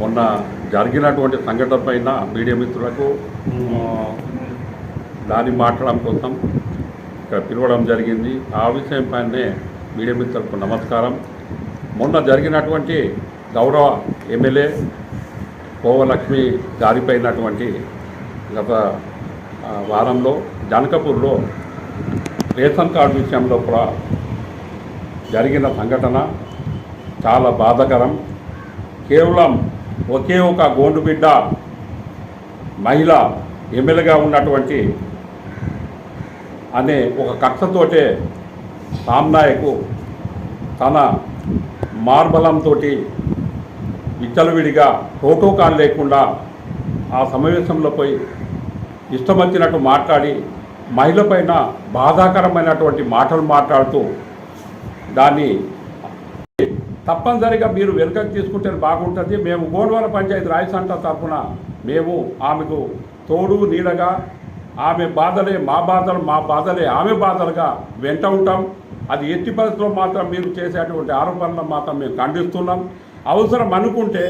మొన్న జరిగినటువంటి సంఘటన పైన మీడియా మిత్రులకు దాన్ని మాట్లాడడం కోసం ఇక్కడ పిలవడం జరిగింది. ఆ విషయం పైనే మీడియా మిత్రులకు నమస్కారం. మొన్న జరిగినటువంటి గౌరవ ఎమ్మెల్యే కోవలక్ష్మి జారిపోయినటువంటి గత వారంలో జనకపూర్లో రేషన్ కార్డు విషయంలో కూడా జరిగిన సంఘటన చాలా బాధాకరం. కేవలం ఒకే ఒక గోండు బిడ్డ మహిళ ఎమ్మెల్యేగా ఉన్నటువంటి అనే ఒక కక్షతోటే సామ్నాయకు తన మార్బలంతో విచ్చలవిడిగా ప్రోటోకాల్ లేకుండా ఆ సమావేశంలో పోయి ఇష్టమచ్చినట్టు మాట్లాడి మహిళ పైన బాధాకరమైనటువంటి మాటలు మాట్లాడుతూ దాన్ని తప్పనిసరిగా మీరు వెనుకకు తీసుకుంటే బాగుంటుంది. మేము గోండవర పంచాయతీ రాయసంట తరఫున మేము ఆమెకు తోడు నీడగా ఆమె బాధలే మా బాధలు మా బాధలే ఆమె బాధలుగా వెంట ఉంటాం. అది ఎట్టి పరిస్థితుల్లో మాత్రం మీరు చేసేటువంటి ఆరోపణలు మాత్రం మేము ఖండిస్తున్నాం. అవసరం అనుకుంటే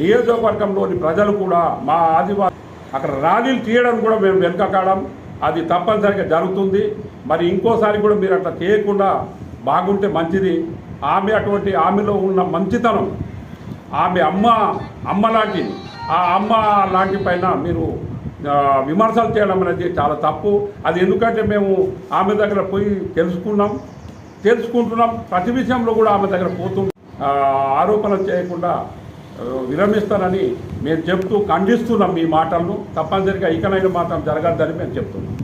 నియోజకవర్గంలోని ప్రజలు కూడా మా ఆదివాసీ అక్కడ ర్యాలీలు తీయడం కూడా మేము వెనుకకాడం. అది తప్పనిసరిగా జరుగుతుంది. మరి ఇంకోసారి కూడా మీరు అట్లా చేయకుండా బాగుంటే మంచిది. ఆమె అటువంటి ఆమెలో ఉన్న మంచితనం ఆమె అమ్మ అమ్మ లాంటి ఆ అమ్మ లాంటి పైన మీరు విమర్శలు చేయడం అనేది చాలా తప్పు. అది ఎందుకంటే మేము ఆమె దగ్గర పోయి తెలుసుకున్నాం తెలుసుకుంటున్నాం. ప్రతి విషయంలో కూడా ఆమె దగ్గర పోతుంది ఆరోపణలు చేయకుండా విరమిస్తానని మేము చెప్తూ ఖండిస్తున్నాం మీ మాటలను. తప్పనిసరిగా ఇకనైన మాత్రం జరగద్దని మేము చెప్తున్నాం.